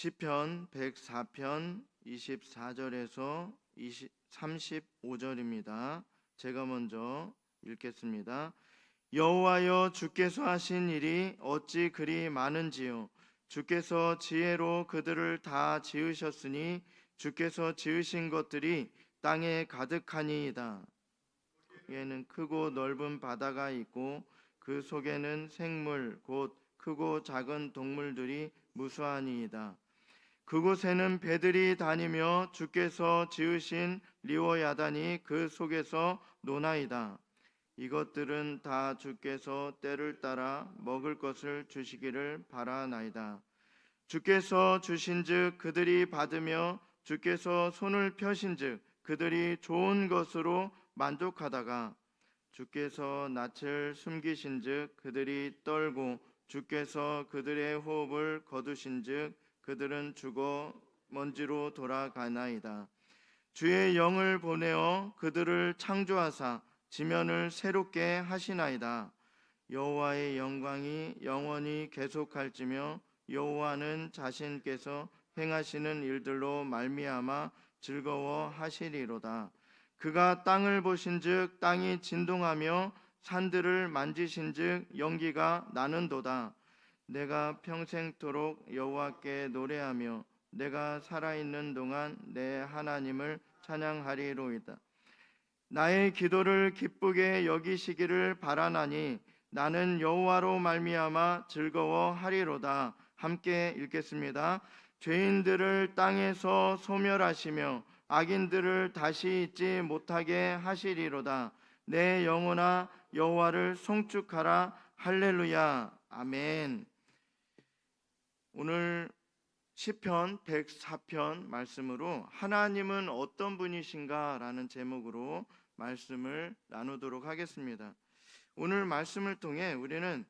시편 104편 24절에서 20, 35절입니다. 제가 먼저 읽겠습니다. 여호와여 주께서 하신 일이 어찌 그리 많은지요 주께서 지혜로 그들을 다 지으셨으니 주께서 지으신 것들이 땅에 가득하니이다. 에는 크고 넓은 바다가 있고 그 속에는 생물 곧 크고 작은 동물들이 무수하니이다. 그곳에는 배들이 다니며 주께서 지으신 리워야단이 그 속에서 노나이다. 이것들은 다 주께서 때를 따라 먹을 것을 주시기를 바라나이다. 주께서 주신즉 그들이 받으며 주께서 손을 펴신즉 그들이 좋은 것으로 만족하다가 주께서 낯을 숨기신즉 그들이 떨고 주께서 그들의 호흡을 거두신즉 그들은 죽어 먼지로 돌아가나이다. 주의 영을 보내어 그들을 창조하사 지면을 새롭게 하시나이다. 여호와의 영광이 영원히 계속할지며 여호와는 자신께서 행하시는 일들로 말미암아 즐거워하시리로다. 그가 땅을 보신즉 땅이 진동하며 산들을 만지신즉 연기가 나는도다. 내가 평생토록 여호와께 노래하며 내가 살아있는 동안 내 하나님을 찬양하리로이다. 나의 기도를 기쁘게 여기시기를 바라나니 나는 여호와로 말미암아 즐거워하리로다. 함께 읽겠습니다. 죄인들을 땅에서 소멸하시며 악인들을 다시 잊지 못하게 하시리로다. 내 영혼아 여호와를 송축하라. 할렐루야. 아멘. 오늘 시편 104편 말씀으로 하나님은 어떤 분이신가라는 제목으로 말씀을 나누도록 하겠습니다. 오늘 말씀을 통해 우리는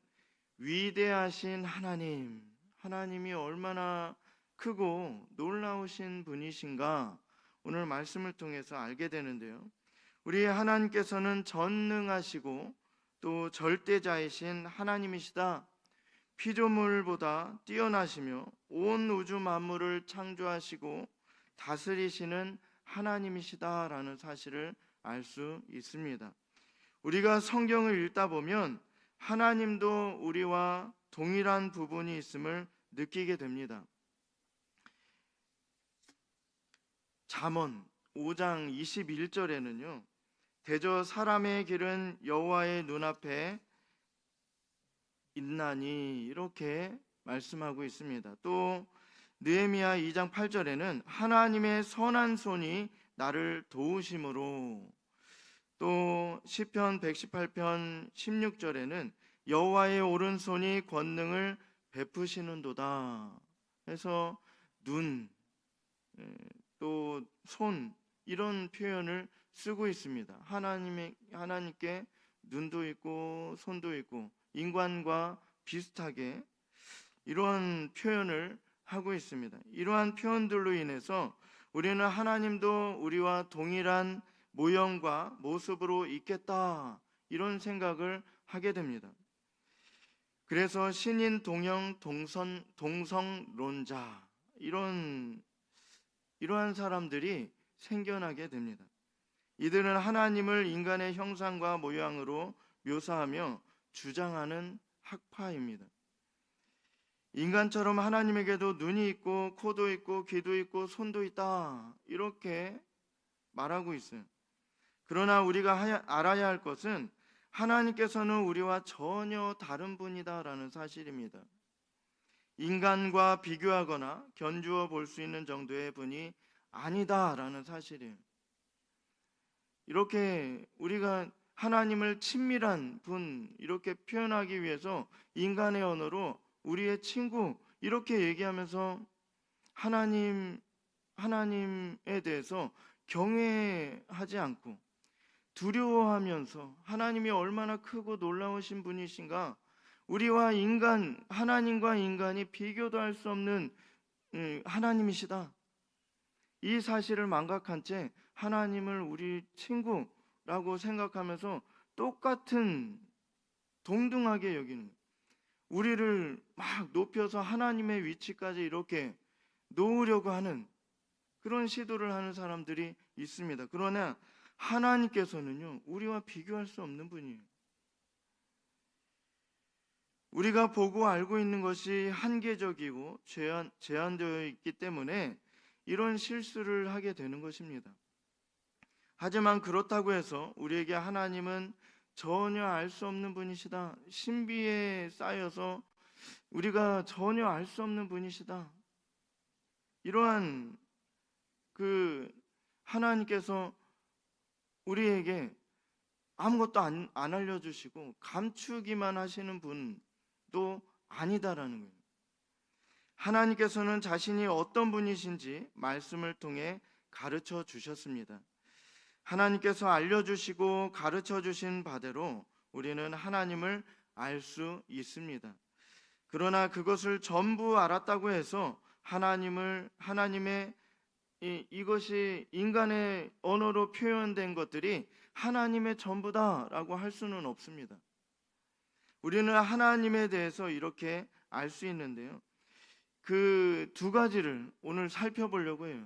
위대하신 하나님, 하나님이 얼마나 크고 놀라우신 분이신가 오늘 말씀을 통해서 알게 되는데요. 우리 하나님께서는 전능하시고 또 절대자이신 하나님이시다. 피조물보다 뛰어나시며 온 우주 만물을 창조하시고 다스리시는 하나님이시다라는 사실을 알 수 있습니다. 우리가 성경을 읽다 보면 하나님도 우리와 동일한 부분이 있음을 느끼게 됩니다. 잠언 5장 21절에는요. 대저 사람의 길은 여호와의 눈앞에 있나니 이렇게 말씀하고 있습니다. 또 느헤미야 2장 8절에는 하나님의 선한 손이 나를 도우심으로 또 시편 118편 16절에는 여호와의 오른손이 권능을 베푸시는도다. 해서 눈, 또 손 이런 표현을 쓰고 있습니다. 하나님의 하나님께 눈도 있고 손도 있고 인간과 비슷하게 이러한 표현을 하고 있습니다. 이러한 표현들로 인해서 우리는 하나님도 우리와 동일한 모형과 모습으로 있겠다 이런 생각을 하게 됩니다. 그래서 신인 동형 동선 동성론자 이런 이러한 사람들이 생겨나게 됩니다. 이들은 하나님을 인간의 형상과 모양으로 묘사하며 주장하는 학파입니다. 인간처럼 하나님에게도 눈이 있고 코도 있고 귀도 있고 손도 있다. 이렇게 말하고 있어요. 그러나 우리가 알아야 할 것은 하나님께서는 우리와 전혀 다른 분이다라는 사실입니다. 인간과 비교하거나 견주어 볼 수 있는 정도의 분이 아니다라는 사실이에요. 이렇게 우리가 하나님을 친밀한 분 이렇게 표현하기 위해서 인간의 언어로 우리의 친구 이렇게 얘기하면서 하나님 하나님에 대해서 경외하지 않고 두려워하면서 하나님이 얼마나 크고 놀라우신 분이신가 우리와 인간 하나님과 인간이 비교도 할 수 없는 음, 하나님이시다. 이 사실을 망각한 채 하나님을 우리 친구 라고 생각하면서 똑같은 동등하게 여기는 우리를 막 높여서 하나님의 위치까지 이렇게 놓으려고 하는 그런 시도를 하는 사람들이 있습니다. 그러나 하나님께서는요, 우리와 비교할 수 없는 분이에요. 우리가 보고 알고 있는 것이 한계적이고 제한, 제한되어 있기 때문에 이런 실수를 하게 되는 것입니다. 하지만 그렇다고 해서 우리에게 하나님은 전혀 알 수 없는 분이시다. 신비에 쌓여서 우리가 전혀 알 수 없는 분이시다. 이러한 그 하나님께서 우리에게 아무것도 안, 안 알려주시고 감추기만 하시는 분도 아니다라는 거예요. 하나님께서는 자신이 어떤 분이신지 말씀을 통해 가르쳐 주셨습니다. 하나님께서 알려주시고 가르쳐 주신 바대로 우리는 하나님을 알 수 있습니다. 그러나 그것을 전부 알았다고 해서 하나님을 하나님의 이, 이것이 인간의 언어로 표현된 것들이 하나님의 전부다라고 할 수는 없습니다. 우리는 하나님에 대해서 이렇게 알 수 있는데요. 그 두 가지를 오늘 살펴보려고 해요.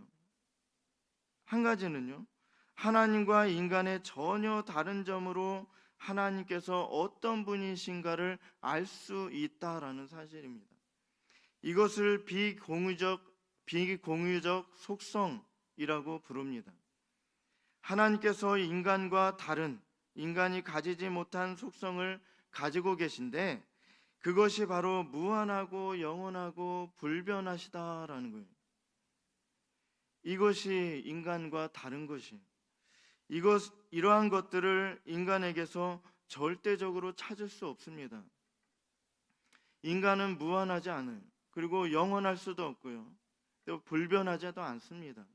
한 가지는요. 하나님과 인간의 전혀 다른 점으로 하나님께서 어떤 분이신가를 알 수 있다라는 사실입니다. 이것을 비공유적 비공유적 속성이라고 부릅니다. 하나님께서 인간과 다른 인간이 가지지 못한 속성을 가지고 계신데 그것이 바로 무한하고 영원하고 불변하시다라는 거예요. 이것이 인간과 다른 것이 이것 이러한 것들을 인간에게서 절대적으로 찾을 수 없습니다. 인간은 무한하지 않아요. 그리고 영원할 수도 없고요. 또 불변하지도 않습니다.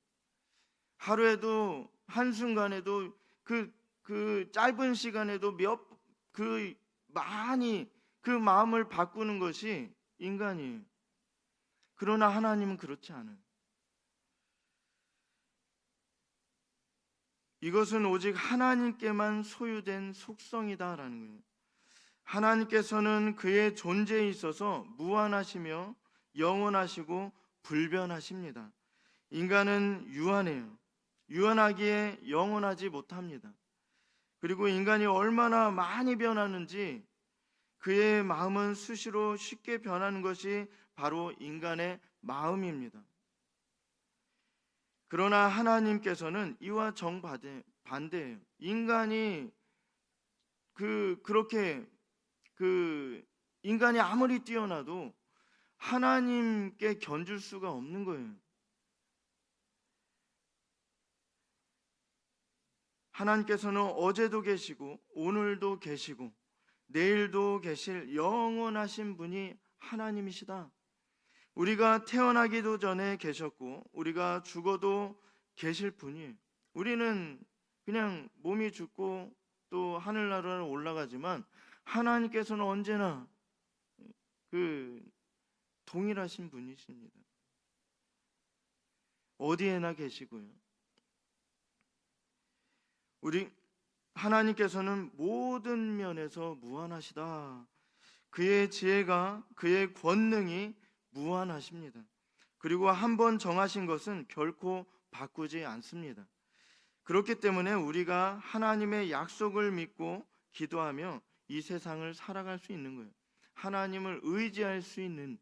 하루에도 한순간에도 그, 그 짧은 시간에도 몇, 그 많이 그 마음을 바꾸는 것이 인간이에요. 그러나 하나님은 그렇지 않아요. 이것은 오직 하나님께만 소유된 속성이다라는 거예요. 하나님께서는 그의 존재에 있어서 무한하시며 영원하시고 불변하십니다. 인간은 유한해요. 유한하기에 영원하지 못합니다. 그리고 인간이 얼마나 많이 변하는지 그의 마음은 수시로 쉽게 변하는 것이 바로 인간의 마음입니다. 그러나 하나님께서는 이와 정반대예요. 인간이 그 그렇게 그 인간이 아무리 뛰어나도 하나님께 견줄 수가 없는 거예요. 하나님께서는 어제도 계시고 오늘도 계시고 내일도 계실 영원하신 분이 하나님이시다. 우리가 태어나기도 전에 계셨고 우리가 죽어도 계실 분이 우리는 그냥 몸이 죽고 또 하늘나라로 올라가지만 하나님께서는 언제나 그 동일하신 분이십니다. 어디에나 계시고요. 우리 하나님께서는 모든 면에서 무한하시다. 그의 지혜가 그의 권능이 무한하십니다. 그리고 한 번 정하신 것은 결코 바꾸지 않습니다. 그렇기 때문에 우리가 하나님의 약속을 믿고 기도하며 이 세상을 살아갈 수 있는 거예요. 하나님을 의지할 수 있는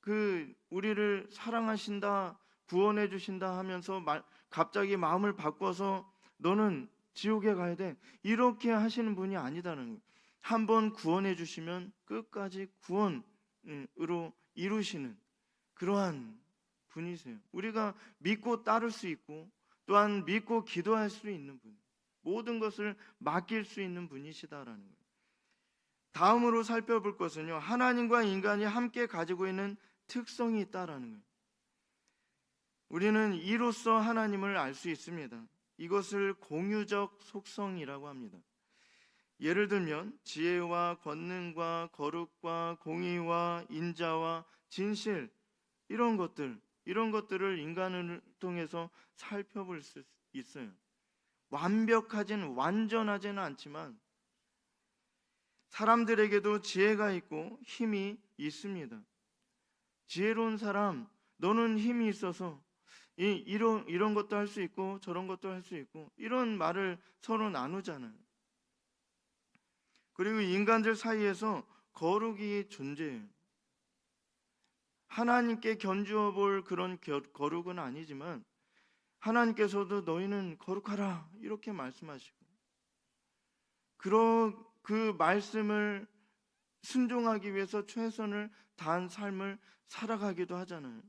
그 우리를 사랑하신다, 구원해 주신다 하면서 말, 갑자기 마음을 바꿔서 너는 지옥에 가야 돼. 이렇게 하시는 분이 아니다는 거예요. 한 번 구원해 주시면 끝까지 구원 으로 이루시는 그러한 분이세요. 우리가 믿고 따를 수 있고 또한 믿고 기도할 수 있는 분. 모든 것을 맡길 수 있는 분이시다라는 거예요. 다음으로 살펴볼 것은요. 하나님과 인간이 함께 가지고 있는 특성이 있다라는 거예요. 우리는 이로써 하나님을 알 수 있습니다. 이것을 공유적 속성이라고 합니다. 예를 들면 지혜와 권능과 거룩과 공의와 인자와 진실 이런 것들 이런 것들을 인간을 통해서 살펴볼 수 있어요. 완벽하진 완전하지는 않지만 사람들에게도 지혜가 있고 힘이 있습니다. 지혜로운 사람, 너는 힘이 있어서 이, 이런 이런 것도 할 수 있고 저런 것도 할 수 있고 이런 말을 서로 나누잖아요. 그리고 인간들 사이에서 거룩이 존재해요. 하나님께 견주어 볼 그런 겨- 거룩은 아니지만 하나님께서도 너희는 거룩하라 이렇게 말씀하시고 그러 그 말씀을 순종하기 위해서 최선을 다한 삶을 살아가기도 하잖아요.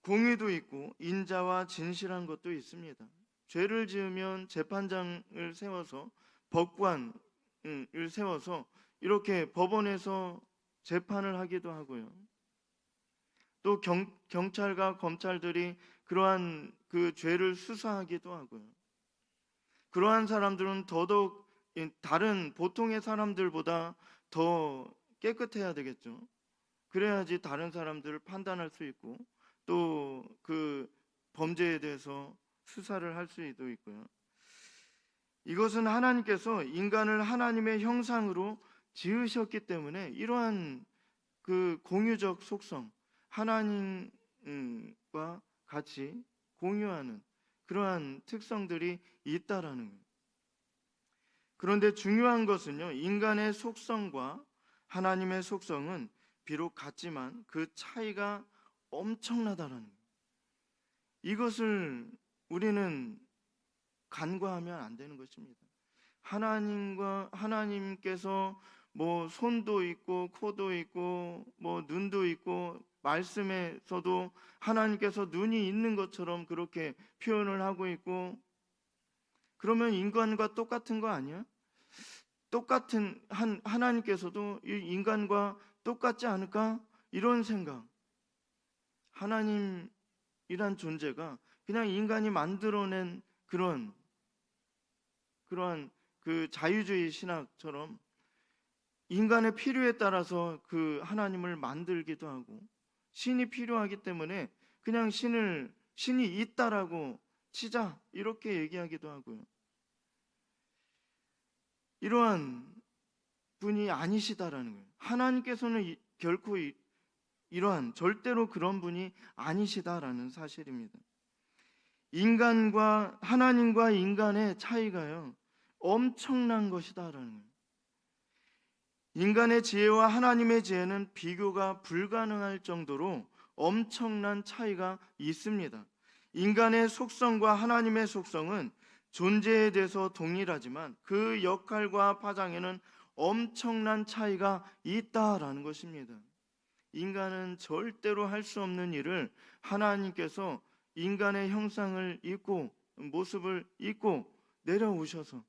공의도 있고 인자와 진실한 것도 있습니다. 죄를 지으면 재판장을 세워서 법관 을 세워서 이렇게 법원에서 재판을 하기도 하고요. 또 경, 경찰과 검찰들이 그러한 그 죄를 수사하기도 하고요. 그러한 사람들은 더더욱 이 다른 보통의 사람들보다 더 깨끗해야 되겠죠. 그래야지 다른 사람들을 판단할 수 있고 또 그 범죄에 대해서 수사를 할 수도 있고요. 이것은 하나님께서 인간을 하나님의 형상으로 지으셨기 때문에 이러한 그 공유적 속성, 하나님과 같이 공유하는 그러한 특성들이 있다라는 거예요. 그런데 중요한 것은요, 인간의 속성과 하나님의 속성은 비록 같지만 그 차이가 엄청나다라는 거예요. 이것을 우리는 간과하면 안 되는 것입니다. 하나님과 하나님께서 뭐 손도 있고 코도 있고 뭐 눈도 있고 말씀에서도 하나님께서 눈이 있는 것처럼 그렇게 표현을 하고 있고 그러면 인간과 똑같은 거 아니야? 똑같은 한 하나님께서도 이 인간과 똑같지 않을까? 이런 생각. 하나님이란 존재가 그냥 인간이 만들어낸 그런 그러한 그 자유주의 신학처럼 인간의 필요에 따라서 그 하나님을 만들기도 하고 신이 필요하기 때문에 그냥 신을 신이 있다라고 치자 이렇게 얘기하기도 하고요. 이러한 분이 아니시다라는 거예요. 하나님께서는 이- 결코 이, 이러한 절대로 그런 분이 아니시다라는 사실입니다. 인간과 하나님과 인간의 차이가요 엄청난 것이다라는. 인간의 지혜와 하나님의 지혜는 비교가 불가능할 정도로 엄청난 차이가 있습니다. 인간의 속성과 하나님의 속성은 존재에 대해서 동일하지만 그 역할과 파장에는 엄청난 차이가 있다라는 것입니다. 인간은 절대로 할 수 없는 일을 하나님께서 인간의 형상을 입고 모습을 입고 내려오셔서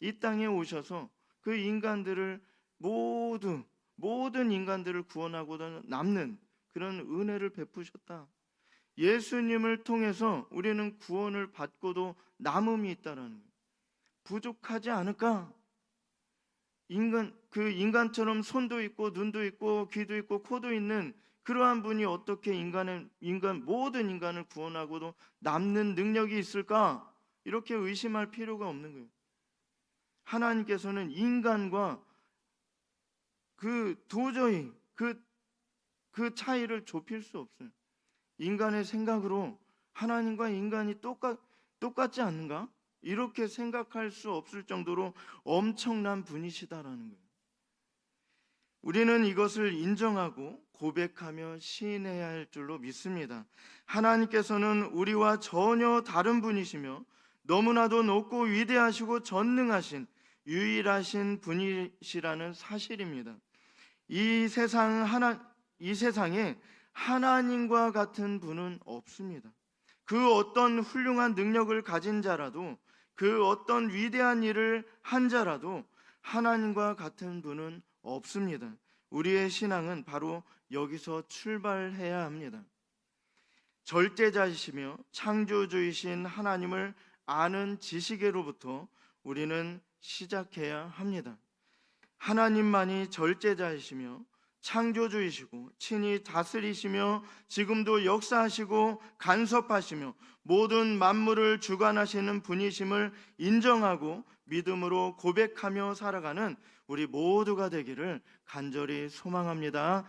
이 땅에 오셔서 그 인간들을 모두 모든 인간들을 구원하고 남는 그런 은혜를 베푸셨다. 예수님을 통해서 우리는 구원을 받고도 남음이 있다라는. 부족하지 않을까? 인간 그 인간처럼 손도 있고 눈도 있고 귀도 있고 코도 있는 그러한 분이 어떻게 인간의 인간 모든 인간을 구원하고도 남는 능력이 있을까? 이렇게 의심할 필요가 없는 거예요. 하나님께서는 인간과 그 도저히 그, 그 차이를 좁힐 수 없어요. 인간의 생각으로 하나님과 인간이 똑같, 똑같지 않는가? 이렇게 생각할 수 없을 정도로 엄청난 분이시다라는 거예요. 우리는 이것을 인정하고 고백하며 시인해야 할 줄로 믿습니다. 하나님께서는 우리와 전혀 다른 분이시며 너무나도 높고 위대하시고 전능하신 유일하신 분이시라는 사실입니다. 이 세상 하나 이 세상에 하나님과 같은 분은 없습니다. 그 어떤 훌륭한 능력을 가진 자라도 그 어떤 위대한 일을 한 자라도 하나님과 같은 분은 없습니다. 우리의 신앙은 바로 여기서 출발해야 합니다. 절대자이시며 창조주이신 하나님을 아는 지식으로부터 우리는 시작해야 합니다. 하나님만이 절제자이시며 창조주이시고 친히 다스리시며 지금도 역사하시고 간섭하시며 모든 만물을 주관하시는 분이심을 인정하고 믿음으로 고백하며 살아가는 우리 모두가 되기를 간절히 소망합니다.